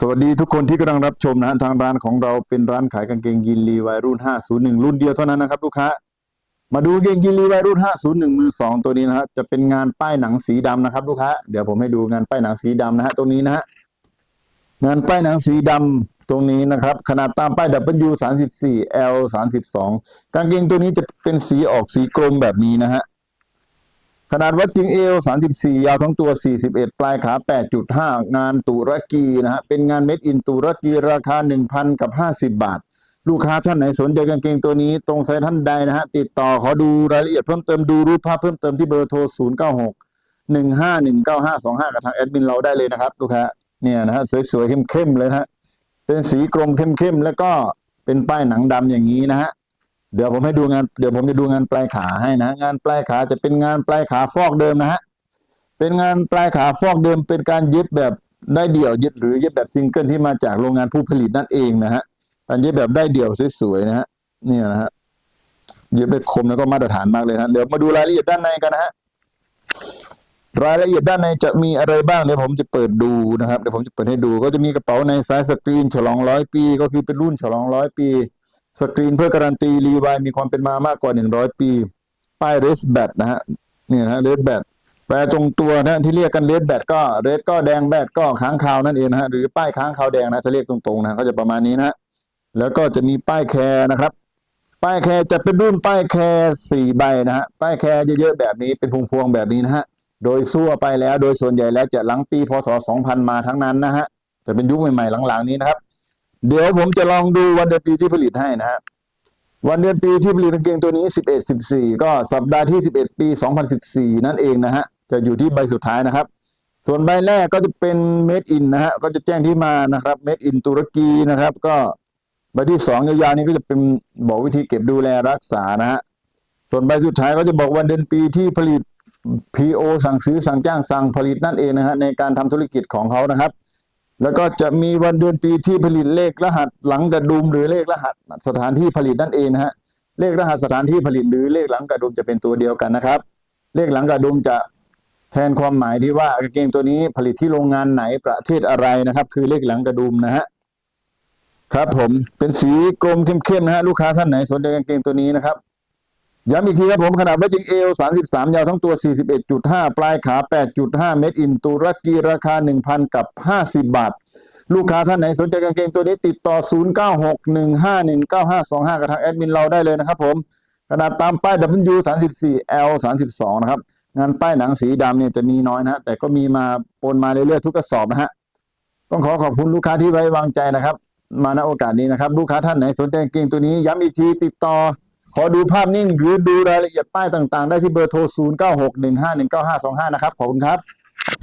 สวัสดีทุกคนที่กำลังรับชมนะฮะทางร้านของเราเป็นร้านขายกางเกงยีนลีวายรุ่น 501 รุ่นเดียวเท่านั้นนะครับลูกค้า มาดูกางเกงยีนลีวายรุ่น 501 มือสองตัวนี้นะฮะจะเป็นงานป้ายหนังสีดำนะครับลูกค้าเดี๋ยวผมให้ดูงานป้ายหนังสีดำนะฮะตรงนี้นะฮะงานป้ายหนังสีดำตรงนี้นะครับ ขนาดตามป้าย W 34 L 32 กางเกงตัวนี้จะเป็นสีออกสีกรมแบบนี้นะฮะ ขนาดวัดจริงเอว 34 ยาวทั้งตัว 41 ปลายขา 8.5 งานตุรกีนะฮะ เป็นงานเม็ดอินตุรกีราคา 1,000 กับ 50 บาท ลูกค้าท่านไหนสนใจกางเกงตัวนี้ ตรงไซต์ท่านใดนะฮะ ติดต่อขอดูรายละเอียดเพิ่มเติมดูรูปภาพเพิ่มเติมที่เบอร์โทร 096 151925 กับทางแอดมินเราได้เลยนะครับ ลูกค้า เนี่ยนะฮะ สวยๆ เข้มๆ เลยนะฮะ เป็นสีกรมเข้มๆ แล้วก็เป็นป้ายหนังดำอย่างนี้นะฮะ เดี๋ยวผมให้ดูงานเดี๋ยวผมจะดูงานปลายขาให้นะงานปลายขาจะเป็นงานปลายขาฟอกเดิมนะฮะเป็นงานปลายขาฟอกเดิม เป็นการเย็บแบบได้เดี่ยวเย็บหรือเย็บแบบซิงเกิลที่มาจากโรงงานผู้ผลิตนั่นเองนะฮะการเย็บแบบได้เดี่ยวสวยๆนะฮะเนี่ยนะฮะเย็บได้คมแล้วก็มาตรฐานมากเลยนะเดี๋ยวมาดูรายละเอียดด้านในกันนะฮะรายละเอียดด้านในจะมีอะไรบ้างเดี๋ยวผมจะเปิดดูนะครับเดี๋ยวผมจะเปิดให้ดู ก็จะมีกระเป๋าในไซส์สกรีนฉลองร้อยปี ก็คือเป็นรุ่นฉลองร้อยปี สกรีนเพื่อการันตีรีวายมีความเป็นมามากกว่าหนึ่งร้อยปี ป้ายเรสแบตนะฮะนี่นะเรสแบตแปลตรงตัวนะที่เรียกกันเรสแบตก็เรสก็แดงแบตก็ค้างคาวนั่นเองนะฮะหรือป้ายค้างคาวแดงนะจะเรียกตรงๆนะก็จะประมาณนี้นะฮะแล้วก็จะมีป้ายแคร์นะครับ ป้ายแคร์จะเป็นรุ่นป้ายแคร์สี่ใบนะฮะป้ายแคร์เยอะๆแบบนี้เป็นพวงๆแบบนี้นะฮะโดยทั่วไปแล้วโดยส่วนใหญ่แล้วจะหลังปีพศ 2000 มาทั้งนั้นนะฮะจะเป็นยุคใหม่ๆหลังๆนี้นะครับ เดี๋ยวผมจะลองดูวันเดือนปีที่ผลิตให้นะฮะวันเดือนปีที่ผลิตกางเกงตัวนี้11 14ก็สัปดาห์ที่11ปี2014นั่นเองนะฮะจะอยู่ที่ใบสุดท้ายนะครับ ส่วนใบแรกก็จะเป็น made in นะฮะก็จะแจ้งที่มานะครับ made in ตุรกีนะครับ ก็ใบที่สองยาวๆนี้ก็จะเป็นบอกวิธีเก็บดูแลรักษานะฮะส่วนใบสุดท้ายก็จะบอกวันเดือนปีที่ผลิต PO สั่งซื้อสั่งจ้างสั่งผลิตนั่นเองนะฮะในการทำธุรกิจของเขานะครับ แล้วก็จะมีวันเดือนปีที่ผลิตเลขรหัสหลังกระดุมหรือเลขรหัสสถานที่ผลิตนั่นเองนะฮะเลขรหัสสถานที่ผลิตหรือเลขหลังกระดุมจะเป็นตัวเดียวกันนะครับ เลขหลังกระดุมจะแทนความหมายที่ว่ากางเกงตัวนี้ผลิตที่โรงงานไหนประเทศอะไรนะครับ คือเลขหลังกระดุมนะฮะครับผมเป็นสีกรมเข้มๆนะฮะลูกค้าท่านไหนสนใจกางเกงตัวนี้นะครับ ย้ำอีกทีครับผมขนาดวัดจริงเอล 33 ยาวทั้งตัว 41.5 ปลายขา 8.5 เมตร อินตุรกีราคา 1,000 กับ 50 บาท ลูกค้าท่านไหนสนใจกางเกงตัวนี้ติดต่อ 0961519525 กับทางแอดมินเราได้เลยนะครับผมขนาดตามป้าย W 34 L 32 นะครับ งานป้ายหนังสีดำเนี่ยจะมีน้อยนะฮะแต่ก็มีมาปนมาเรื่อยๆทุกกระสอบนะฮะต้องขอขอบคุณลูกค้าที่ไว้วางใจนะครับ มาณโอกาสนี้นะครับ ลูกค้าท่านไหนสนใจกางเกงตัวนี้ย้ำอีกทีติดต่อ อดูภาพนิ่งหรือดูรายละเอียดป้ายต่าง ๆ ได้ที่เบอร์โทร 0961519525 นะครับ ขอบคุณครับ